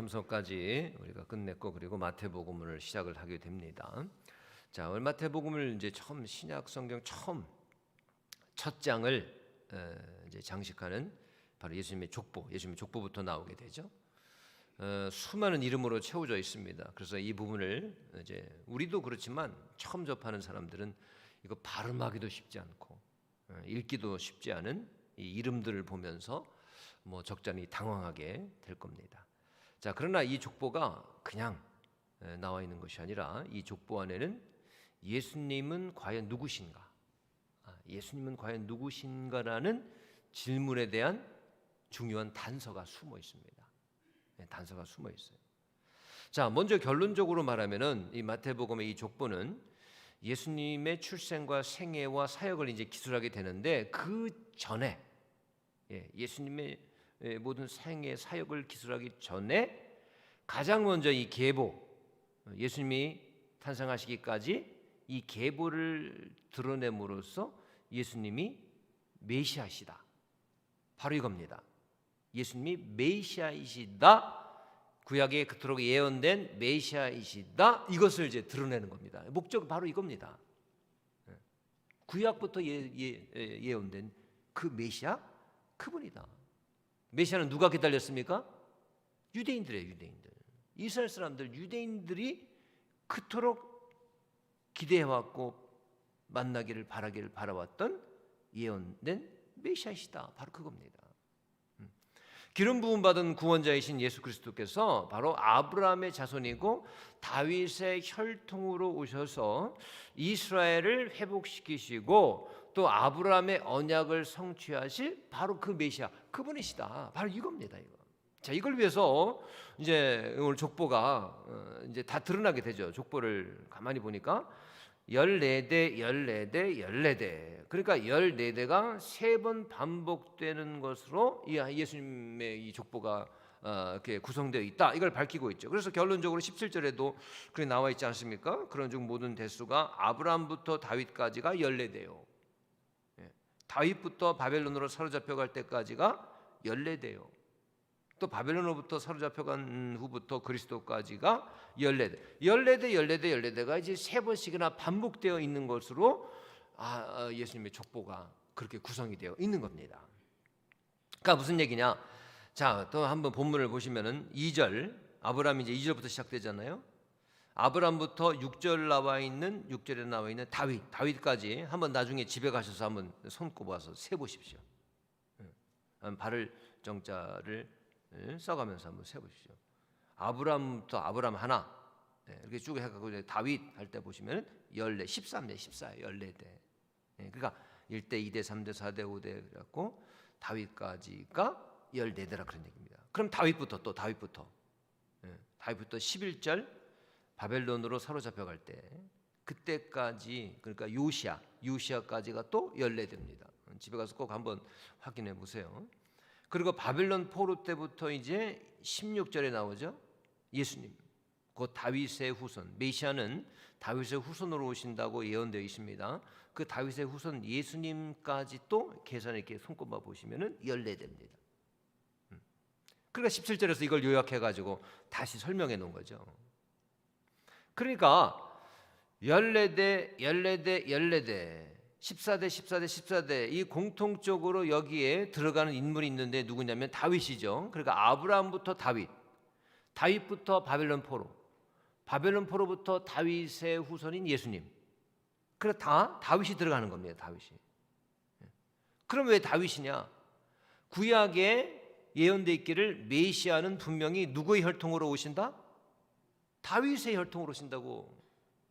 참석까지 우리가 끝냈고 그리고 마태복음을 시작을 하게 됩니다. 자, 마태복음을 이제 처음 신약 성경 처음 첫 장을 어, 이제 장식하는 바로 예수님의 족보, 예수님의 족보부터 나오게 되죠. 어, 수많은 이름으로 채워져 있습니다. 그래서 이 부분을 이제 우리도 그렇지만 처음 접하는 사람들은 이거 발음하기도 쉽지 않고 어, 읽기도 쉽지 않은 이 이름들을 보면서 뭐 적잖이 당황하게 될 겁니다. 자, 그러나 이 족보가 그냥 에, 나와 있는 것이 아니라 이 족보 안에는 예수님은 과연 누구신가? 아, 예수님은 과연 누구신가라는 질문에 대한 중요한 단서가 숨어 있습니다. 네, 단서가 숨어 있어요. 자, 먼저 결론적으로 말하면은 이 마태복음의 이 족보는 예수님의 출생과 생애와 사역을 이제 기술하게 되는데 그 전에 예, 예수님의 예, 모든 생애 사역을 기술하기 전에 가장 먼저 이 계보 예수님이 탄생하시기까지 이 계보를 드러냄으로써 예수님이 메시아시다. 바로 이겁니다. 예수님이 메시아이시다. 구약에 그토록 예언된 메시아이시다. 이것을 이제 드러내는 겁니다. 목적은 바로 이겁니다. 예. 구약부터 예, 예, 예, 예언된 그 메시아 그분이다. 메시아는 누가 기다렸습니까? 유대인들의 유대인들. 이스라엘 사람들 유대인들이 그토록 기대해왔고 만나기를 바라기를 바라왔던 예언된 메시아시다. 바로 그겁니다. 음. 기름 부음 받은 구원자이신 예수 그리스도께서 바로 아브라함의 자손이고 다윗의 혈통으로 오셔서 이스라엘을 회복시키시고 또 아브라함의 언약을 성취하실 바로 그 메시아 그분이시다. 바로 이겁니다. 이거. 자 이걸 위해서 이제 오늘 족보가 어, 이제 다 드러나게 되죠. 족보를 가만히 보니까 14대, 14대, 14대. 그러니까 14대가 세 번 반복되는 것으로 이 예수님의 이 족보가 어, 이렇게 구성되어 있다. 이걸 밝히고 있죠. 그래서 결론적으로 17절에도 그렇게 나와 있지 않습니까? 그런 중 모든 대수가 아브라함부터 다윗까지가 14대요. 예. 다윗부터 바벨론으로 사로잡혀 갈 때까지가 14대요. 또 바벨론으로부터 사로잡혀간 후부터 그리스도까지가 14대. 14대, 14대, 14대가 이제 세 번씩이나 반복되어 있는 것으로 아, 어, 예수님의 족보가 그렇게 구성이 되어 있는 겁니다. 그러니까 무슨 얘기냐? 자, 또 한번 본문을 보시면은 2절 아브라함이 이제 2절부터 시작되잖아요. 아브라함부터 6절 나와 있는 6절에 나와 있는 다윗, 다윗까지 한번 나중에 집에 가셔서 한번 손꼽아서 세 보십시오. 예. 발을 정자를 예, 써가면서 한번 세보십시오. 아브람부터 아브람 하나 예, 이렇게 쭉 해가지고 다윗 할 때 보시면 14, 13대, 14, 14대. 예, 그러니까 1대, 2대, 3대, 4대, 5대 그래갖고 다윗까지가 14대라 그런 얘기입니다. 그럼 다윗부터 또 다윗부터 예, 다윗부터 11절 바벨론으로 사로잡혀 갈 때 그때까지 그러니까 요시아 요시아까지가 또 14대입니다. 집에 가서 꼭 한번 확인해 보세요. 그리고 바벨론 포로 때부터 이제 16절에 나오죠. 예수님. 곧 다윗의 후손. 메시아는 다윗의 후손으로 오신다고 예언되어 있습니다. 그 다윗의 후손 예수님까지 또 계산해 이렇게 손꼽아 보시면은 14대입니다. 음. 그러니까 17절에서 이걸 요약해 가지고 다시 설명해 놓은 거죠. 그러니까 14대 14대 14대 14대 14대 14대 이 공통적으로 여기에 들어가는 인물이 있는데 누구냐면 다윗이죠. 그러니까 아브라함부터 다윗, 다윗부터 바벨론 포로, 바벨론 포로부터 다윗의 후손인 예수님. 그래 다 다윗이 들어가는 겁니다. 다윗이. 그럼 왜 다윗이냐? 구약에 예언돼 있기를 메시아는 분명히 누구의 혈통으로 오신다? 다윗의 혈통으로 오신다고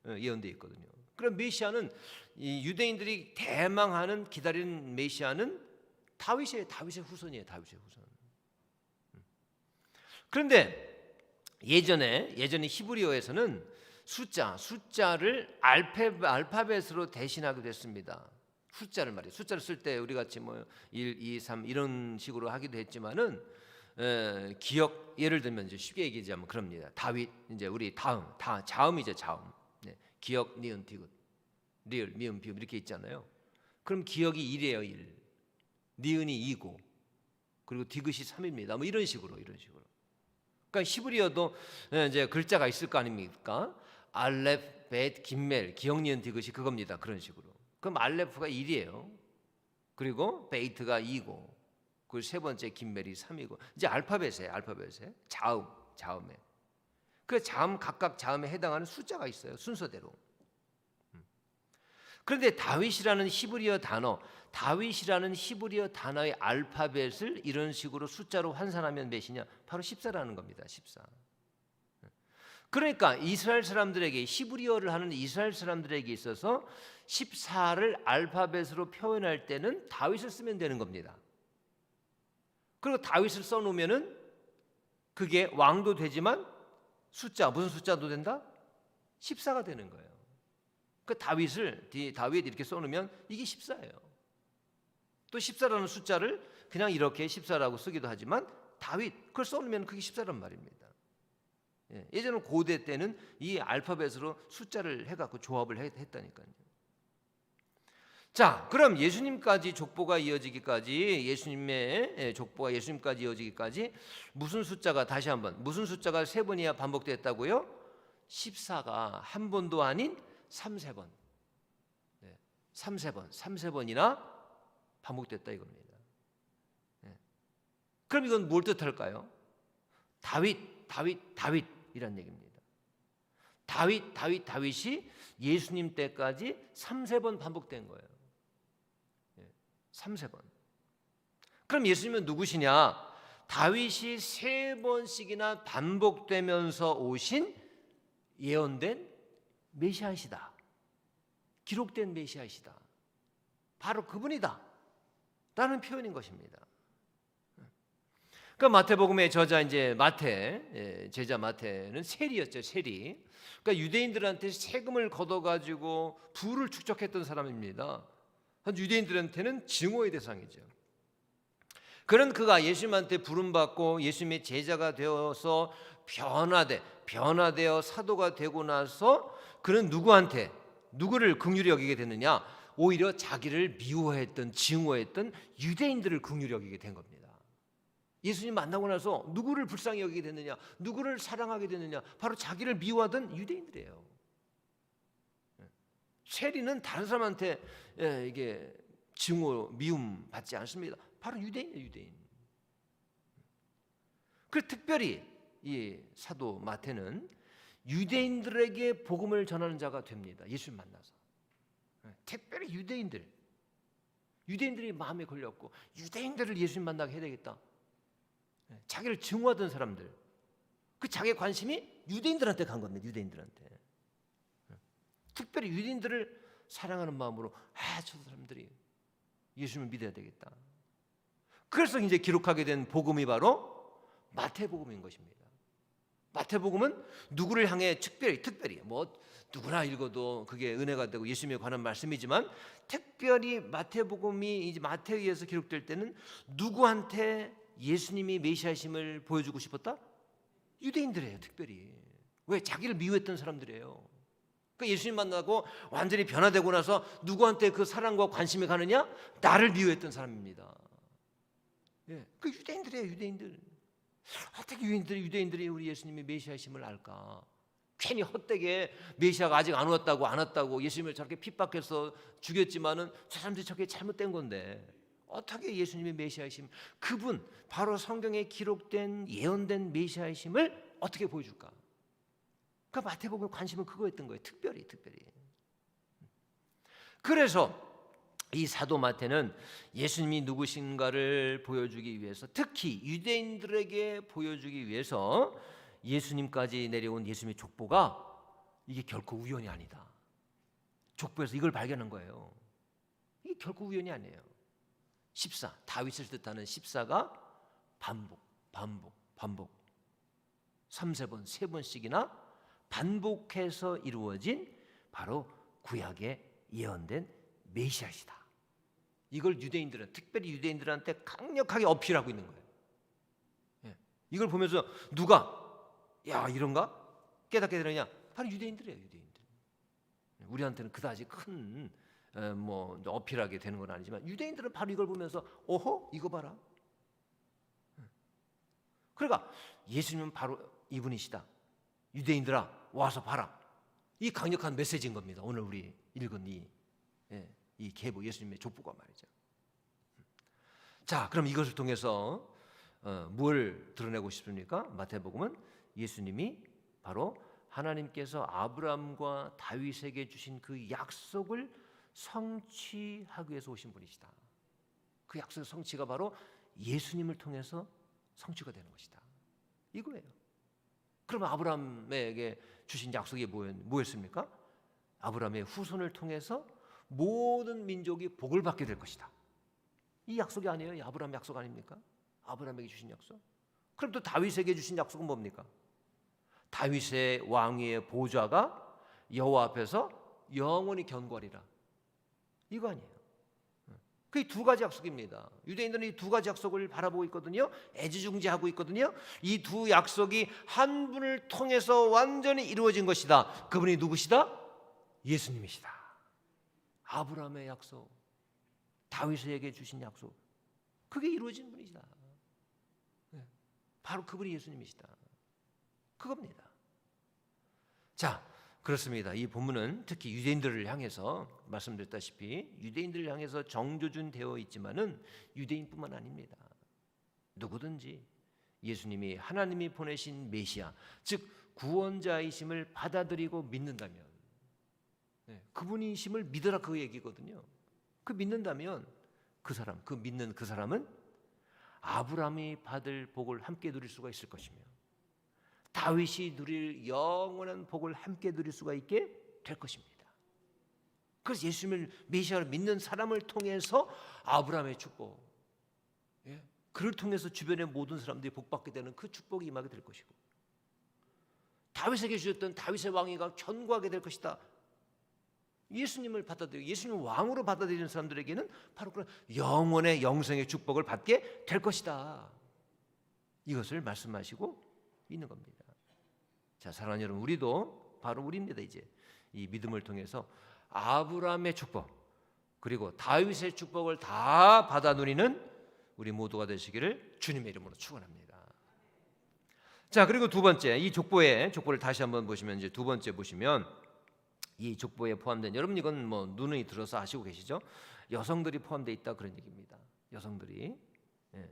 예언돼 있거든요. 그럼 메시아는 이 유대인들이 대망하는 기다리는 메시아는 다윗의 다윗의 후손이에요. 다윗의 후손. 음. 그런데 예전에 예전에 히브리어에서는 숫자 숫자를 알파 알파벳으로 대신하게 됐습니다. 숫자를 말이에요. 숫자를 쓸 때 우리 같이 뭐 1, 2, 3 이런 식으로 하기도 했지만은 에, 기억 예를 들면 이제 쉽게 얘기하자면 그럽니다. 다윗 이제 우리 다음 다 자음이죠 자음. 네. 기억 니은 디귿 리을 미음 비음 이렇게 있잖아요. 그럼 기억이 1이에요 1. 니은이 2고 그리고 디귿이 3입니다. 뭐 이런 식으로 이런 식으로. 그러니까 히브리어도 예, 이제 글자가 있을 거 아닙니까? 알렙, 벳, 김멜, 기억 니은 디귿이 그겁니다. 그런 식으로. 그럼 알렙프가 1이에요. 그리고 베이트가 2고 그리고 세 번째 김멜이 3이고 이제 알파벳에 알파벳에 자음 자음에 그 자음 각각 자음에 해당하는 숫자가 있어요 순서대로. 음. 그런데 다윗이라는 히브리어 단어 다윗이라는 히브리어 단어의 알파벳을 이런 식으로 숫자로 환산하면 몇이냐? 바로 14라는 겁니다. 14. 그러니까 이스라엘 사람들에게 히브리어를 하는 이스라엘 사람들에게 있어서 14를 알파벳으로 표현할 때는 다윗을 쓰면 되는 겁니다. 그리고 다윗을 써 놓으면은 그게 왕도 되지만 숫자 무슨 숫자도 된다? 14가 되는 거예요. 그 다윗을 뒤- 다윗 이렇게 써 놓으면 이게 14예요. 또 14라는 숫자를 그냥 이렇게 14라고 쓰기도 하지만 다윗 그걸 써 놓으면 그게 14란 말입니다. 예, 예전에 고대 때는 이 알파벳으로 숫자를 해 갖고 조합을 했- 했다니까요. 자, 그럼 예수님까지 족보가 이어지기까지 예수님의 예, 족보가 예수님까지 이어지기까지 무슨 숫자가 다시 한번 무슨 숫자가 세 번이야 반복됐다고요? 14가 한 번도 아닌 3세 번. 네, 3세 번, 3세 번이나 반복됐다 이겁니다. 예. 그럼 이건 뭘 뜻할까요? 다윗, 다윗, 다윗이란 얘기입니다. 다윗, 다윗, 다윗이 예수님 때까지 3세 번 반복된 거예요. 예, 3세 번. 그럼 예수님은 누구시냐? 다윗이 세 번씩이나 반복되면서 오신 예언된 메시아이시다. 기록된 메시아이시다. 바로 그분이다. 라는 표현인 것입니다. 그 마태복음의 저자 이제 마태 예, 제자 마태는 세리였죠 세리. 그러니까 유대인들한테 세금을 걷어 가지고 부를 축적했던 사람입니다. 유대인들한테는 증오의 대상이죠. 그런 그가 예수님한테 부름받고 예수님의 제자가 되어서 변화돼 변화되어 사도가 되고 나서 그는 누구한테 누구를 긍휼히 여기게 됐느냐? 오히려 자기를 미워했던 증오했던 유대인들을 긍휼히 여기게 된 겁니다. 예수님 만나고 나서 누구를 불쌍히 여기게 됐느냐? 누구를 사랑하게 됐느냐? 바로 자기를 미워하던 유대인들이에요. 세리는 다른 사람한테 예, 이게 증오, 미움 받지 않습니다. 바로 유대인이에요, 유대인. 그 특별히 이 사도 마태는 유대인들에게 복음을 전하는 자가 됩니다. 예수님 만나서. 예, 특별히 유대인들. 유대인들이 마음에 걸렸고 유대인들을 예수님 만나게 해야 되겠다. 예, 자기를 증오하던 사람들. 그 자기의 관심이 유대인들한테 간 겁니다. 유대인들한테. 예, 특별히 유대인들을 사랑하는 마음으로 아, 저 사람들이 예수님을 믿어야 되겠다. 그래서 이제 기록하게 된 복음이 바로 마태복음인 것입니다. 마태복음은 누구를 향해 특별히 특별히 뭐 누구나 읽어도 그게 은혜가 되고 예수님에 관한 말씀이지만 특별히 마태복음이 이제 마태에 의해서 기록될 때는 누구한테 예수님이 메시아심을 보여주고 싶었다? 유대인들이에요, 특별히. 왜 자기를 미워했던 사람들이에요. 그 예수님 만나고 완전히 변화되고 나서 누구한테 그 사랑과 관심이 가느냐? 나를 미워했던 사람입니다. 예, 그 유대인들이에요, 유대인들. 어떻게 유대인들이 유대인들이 우리 예수님의 메시아심을 알까? 괜히 헛되게 메시아가 아직 안 왔다고 안 왔다고 예수님을 저렇게 핍박해서 죽였지만은 저 사람들이 저게 잘못된 건데 어떻게 예수님의 메시아이심 그분 바로 성경에 기록된 예언된 메시아이심을 어떻게 보여줄까? 그 마태복음 관심은 그거였던 거예요. 특별히 특별히. 그래서 이 사도 마태는 예수님이 누구신가를 보여주기 위해서 특히 유대인들에게 보여주기 위해서 예수님까지 내려온 예수님의 족보가 이게 결코 우연이 아니다. 족보에서 이걸 발견한 거예요. 이게 결코 우연이 아니에요. 14 다윗을 뜻하는 14가 반복, 반복, 반복. 3세 번, 세 번씩이나 반복해서 이루어진 바로 구약의 예언된 메시아시다. 이걸 유대인들은 특별히 유대인들한테 강력하게 어필하고 있는 거예요. 예. 이걸 보면서 누가 야 이런가 깨닫게 되느냐? 바로 유대인들이에요. 유대인들. 우리한테는 그다지 큰 뭐 어필하게 되는 건 아니지만 유대인들은 바로 이걸 보면서 오호 이거 봐라. 그러니까 예수님은 바로 이분이시다. 유대인들아 와서 봐라. 이 강력한 메시지인 겁니다. 오늘 우리 읽은 이, 예, 이 계보 예수님의 족보가 말이죠. 자, 그럼 이것을 통해서 어, 뭘 드러내고 싶습니까? 마태복음은 예수님이 바로 하나님께서 아브라함과 다윗에게 주신 그 약속을 성취하기 위해서 오신 분이시다. 그 약속의 성취가 바로 예수님을 통해서 성취가 되는 것이다. 이거예요. 그러면 아브라함에게 주신 약속이 뭐였, 뭐였습니까? 아브라함의 후손을 통해서 모든 민족이 복을 받게 될 것이다. 이 약속이 아니에요? 이 아브라함 약속 아닙니까? 아브라함에게 주신 약속. 그럼 또 다윗에게 주신 약속은 뭡니까? 다윗의 왕위의 보좌가 여호와 앞에서 영원히 견고하리라. 이거 아니에요. 그두 가지 약속입니다. 유대인들은 이 두 가지 약속을 바라보고 있거든요. 애지중지하고 있거든요. 이 두 약속이 한 분을 통해서 완전히 이루어진 것이다. 그분이 누구시다? 예수님이시다. 아브라함의 약속, 다윗에게 주신 약속, 그게 이루어진 분이시다. 네. 바로 그분이 예수님이시다. 그겁니다. 자, 그렇습니다. 이 본문은 특히 유대인들을 향해서 말씀드렸다시피 유대인들을 향해서 정조준 되어 있지만은 유대인뿐만 아닙니다. 누구든지 예수님이 하나님이 보내신 메시아, 즉 구원자이심을 받아들이고 믿는다면 네, 그분이심을 믿으라 그 얘기거든요. 그 믿는다면 그 사람, 그 믿는 그 사람은 아브라함이 받을 복을 함께 누릴 수가 있을 것이며 다윗이 누릴 영원한 복을 함께 누릴 수가 있게 될 것입니다. 그래서 예수님을 메시아를 믿는 사람을 통해서 아브라함의 축복, 예? 그를 통해서 주변의 모든 사람들이 복받게 되는 그 축복이 임하게 될 것이고 다윗에게 주셨던 다윗의 왕위가 견고하게 될 것이다. 예수님을 받아들이고 예수님 왕으로 받아들이는 사람들에게는 바로 그런 영원의 영생의 축복을 받게 될 것이다. 이것을 말씀하시고 있는 겁니다. 자, 사랑하는 여러분, 우리도 바로 우리입니다. 이제 이 믿음을 통해서 아브라함의 축복 그리고 다윗의 축복을 다 받아 누리는 우리 모두가 되시기를 주님의 이름으로 축원합니다. 자, 그리고 두 번째 이 족보의 족보를 다시 한번 보시면 이제 두 번째 보시면 이 족보에 포함된 여러분 이건 뭐 눈이 들어서 아시고 계시죠? 여성들이 포함되어 있다 그런 얘기입니다. 여성들이 예.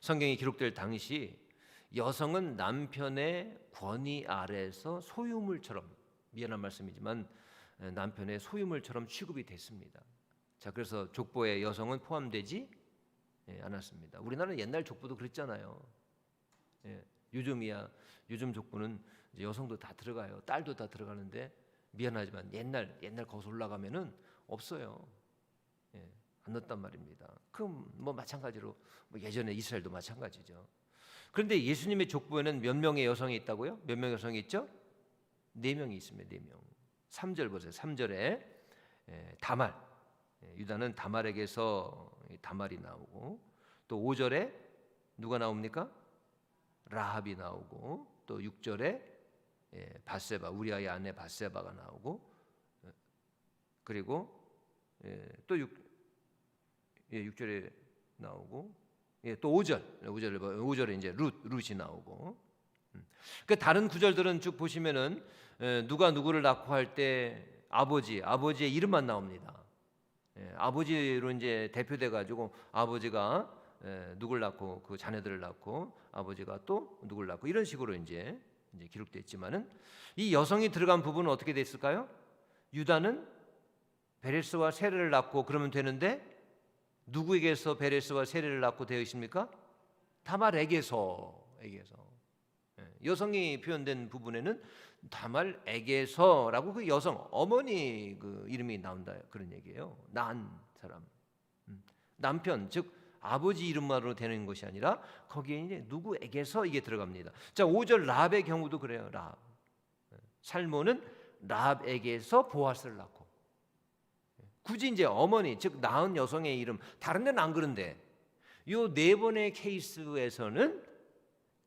성경이 기록될 당시 여성은 남편의 권위 아래에서 소유물처럼 미안한 말씀이지만 남편의 소유물처럼 취급이 됐습니다. 자 그래서 족보에 여성은 포함되지 예, 않았습니다. 우리나라는 옛날 족보도 그랬잖아요. 예, 요즘이야 요즘 족보는 여성도 다 들어가요. 딸도 다 들어가는데 미안하지만 옛날 옛날 거기서 올라가면은 없어요. 예, 안 넣었단 말입니다. 그럼 뭐 마찬가지로 뭐 예전에 이스라엘도 마찬가지죠. 그런데 예수님의 족보에는 몇 명의 여성이 있다고요? 몇 명의 여성이 있죠? 네 명이 있습니다. 네 명. 3절 보세요. 3절에 예, 다말. 예, 유다는 다말에게서 다말이 나오고 또 5절에 누가 나옵니까? 라합이 나오고 또 6절에 예, 바세바 우리아의 아내 바세바가 나오고 그리고 또 6, 6절에 나오고 예, 또 5절, 5절을 5절에 이제 룻 룻이 나오고. 그 다른 구절들은 쭉 보시면은 누가 누구를 낳고 할 때 아버지, 아버지의 이름만 나옵니다. 예, 아버지로 이제 대표돼 가지고 아버지가 누굴 낳고 그 자녀들을 낳고 아버지가 또 누굴 낳고 이런 식으로 이제 이제 기록되어 있지만은 이 여성이 들어간 부분은 어떻게 됐을까요? 유다는 베레스와 세례를 낳고 그러면 되는데 누구에게서 베레스와 세례를 낳고 되어 있습니까? 다말에게서 에게서 예, 여성이 표현된 부분에는 다말에게서라고 그 여성 어머니 그 이름이 나온다 그런 얘기예요. 난 사람 음, 남편 즉 아버지 이름만으로 되는 것이 아니라 거기에 이제 누구에게서 이게 들어갑니다. 자 5절 랍의 경우도 그래요. 랍 예, 살모는 랍에게서 보아스를 낳고 굳이 이제 어머니 즉 낳은 여성의 이름 다른 데는 안 그런데 요 네 번의 케이스에서는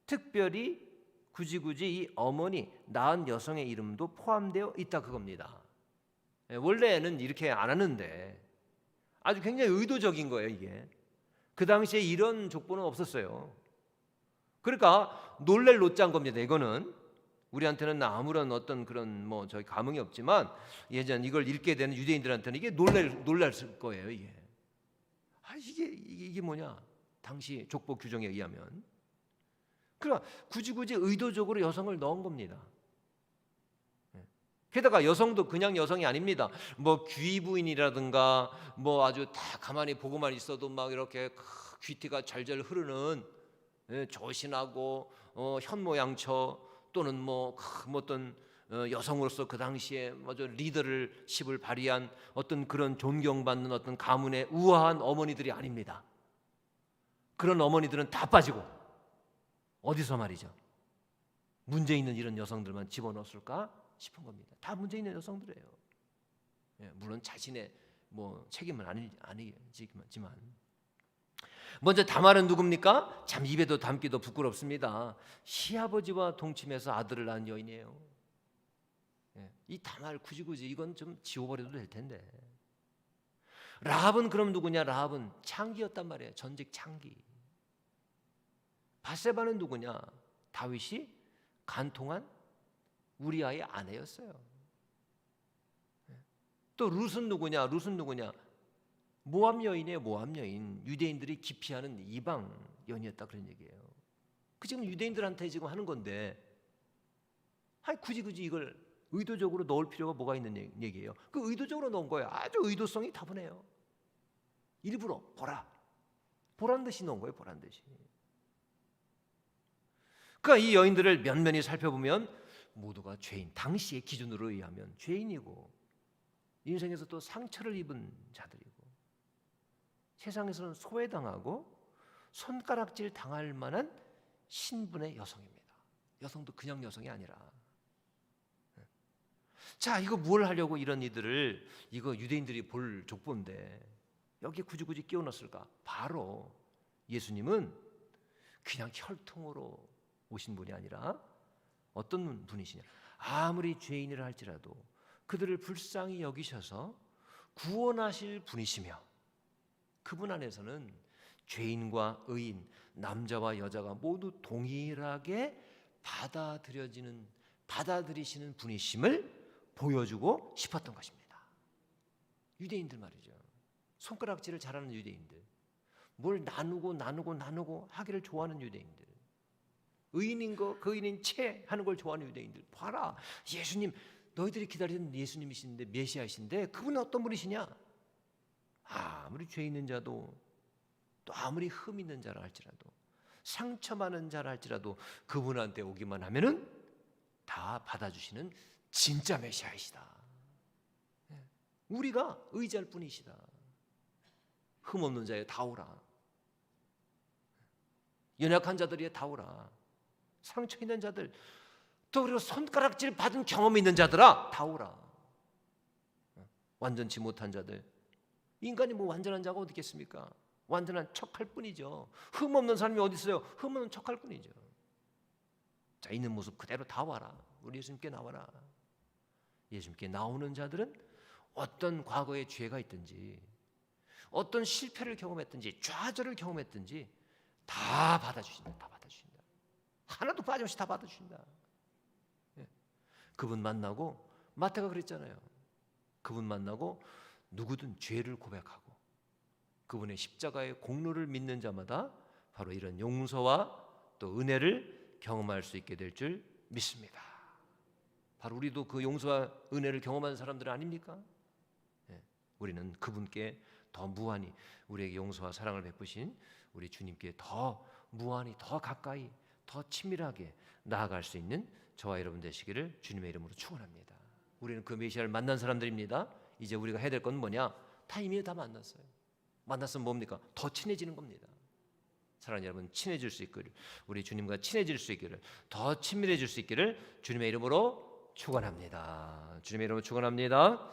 특별히 굳이 굳이 이 어머니 낳은 여성의 이름도 포함되어 있다 그겁니다. 예, 원래는 이렇게 안 하는데 아주 굉장히 의도적인 거예요 이게. 그 당시에 이런 족보는 없었어요. 그러니까 놀랄 노자인 겁니다. 이거는 우리한테는 아무런 어떤 그런 뭐 저희 감흥이 없지만 예전 이걸 읽게 되는 유대인들한테는 이게 놀랄 놀랄 거예요. 이게 아 이게 이게, 뭐냐? 당시 족보 규정에 의하면 그러나 굳이 굳이 의도적으로 여성을 넣은 겁니다. 예. 게다가 여성도 그냥 여성이 아닙니다. 뭐 귀부인이라든가 뭐 아주 다 가만히 보고만 있어도 막 이렇게 귀티가 잘잘 흐르는 예, 조신하고 어, 현모양처 또는 뭐, 큰 어떤 어, 여성으로서 그 당시에 먼저 리더를 십을 발휘한 어떤 그런 존경받는 어떤 가문의 우아한 어머니들이 아닙니다. 그런 어머니들은 다 빠지고 어디서 말이죠? 문제 있는 이런 여성들만 집어넣었을까 싶은 겁니다. 다 문제 있는 여성들이에요. 예, 물론 자신의 뭐 책임은 아니, 아니지만 먼저 다말은 누굽니까? 참 입에도 담기도 부끄럽습니다. 시아버지와 동침해서 아들을 낳은 여인이에요. 예, 이 다말 굳이 굳이 이건 좀 지워버려도 될 텐데. 라합은 그럼 누구냐? 라합은 창기였단 말이에요. 전직 창기. 바세바는 누구냐? 다윗이 간통한 우리아의 아내였어요. 예. 또 룻은 누구냐? 룻은 누구냐? 모함 여인이에요. 모함 여인. 유대인들이 기피하는 이방 여인이었다 그런 얘기예요. 그 지금 유대인들한테 지금 하는 건데, 아니 굳이 굳이 이걸 의도적으로 넣을 필요가 뭐가 있는 얘기예요. 그 의도적으로 넣은 거예요. 아주 의도성이 다분해요. 일부러 보라, 보란 듯이 넣은 거예요. 보란 듯이. 그러니까 이 여인들을 면면히 살펴보면 모두가 죄인, 당시의 기준으로 의하면 죄인이고 인생에서 또 상처를 입은 자들이고 세상에서는 소외당하고 손가락질 당할 만한 신분의 여성입니다. 여성도 그냥 여성이 아니라. 자, 이거 뭘 하려고 이런 이들을 이거 유대인들이 볼 족보인데 여기에 굳이 굳이 끼워 넣었을까? 바로 예수님은 그냥 혈통으로 오신 분이 아니라 어떤 분이시냐? 아무리 죄인이라 할지라도 그들을 불쌍히 여기셔서 구원하실 분이시며 그분 안에서는 죄인과 의인, 남자와 여자가 모두 동일하게 받아들여지는 받아들이시는 분이심을 보여주고 싶었던 것입니다. 유대인들 말이죠. 손가락질을 잘하는 유대인들. 뭘 나누고 나누고 나누고 하기를 좋아하는 유대인들. 의인인 거, 그 의인인 채 하는 걸 좋아하는 유대인들. 봐라. 예수님, 너희들이 기다리는 예수님이신데 메시아이신데 그분은 어떤 분이시냐? 아무리 죄 있는 자도 또 아무리 흠 있는 자라 할지라도 상처 많은 자라 할지라도 그분한테 오기만 하면은 다 받아주시는 진짜 메시아이시다. 예. 우리가 의지할 뿐이시다. 흠 없는 자에 다 오라. 연약한 자들이 다 오라. 상처 있는 자들 또 그리고 손가락질 받은 경험 있는 자들아 다 오라. 예. 완전치 못한 자들 인간이 뭐 완전한 자가 어디 있겠습니까? 완전한 척할 뿐이죠. 흠 없는 사람이 어디 있어요? 흠 없는 척할 뿐이죠. 자 있는 모습 그대로 다 와라. 우리 예수님께 나와라. 예수님께 나오는 자들은 어떤 과거의 죄가 있든지 어떤 실패를 경험했든지 좌절을 경험했든지 다 받아주신다. 다 받아주신다. 하나도 빠짐없이 다 받아주신다. 예. 그분 만나고 마태가 그랬잖아요. 그분 만나고 누구든 죄를 고백하고 그분의 십자가의 공로를 믿는 자마다 바로 이런 용서와 또 은혜를 경험할 수 있게 될 줄 믿습니다. 바로 우리도 그 용서와 은혜를 경험한 사람들 아닙니까? 네, 우리는 그분께 더 무한히 우리에게 용서와 사랑을 베푸신 우리 주님께 더 무한히 더 가까이 더 친밀하게 나아갈 수 있는 저와 여러분 되시기를 주님의 이름으로 축원합니다. 우리는 그 메시아를 만난 사람들입니다. 이제 우리가 해야 될 건 뭐냐? 다 이미 다 만났어요. 만났으면 뭡니까? 더 친해지는 겁니다. 사랑하는 여러분 친해질 수 있기를 우리 주님과 친해질 수 있기를 더 친밀해질 수 있기를 주님의 이름으로 축원합니다. 주님의 이름으로 축원합니다.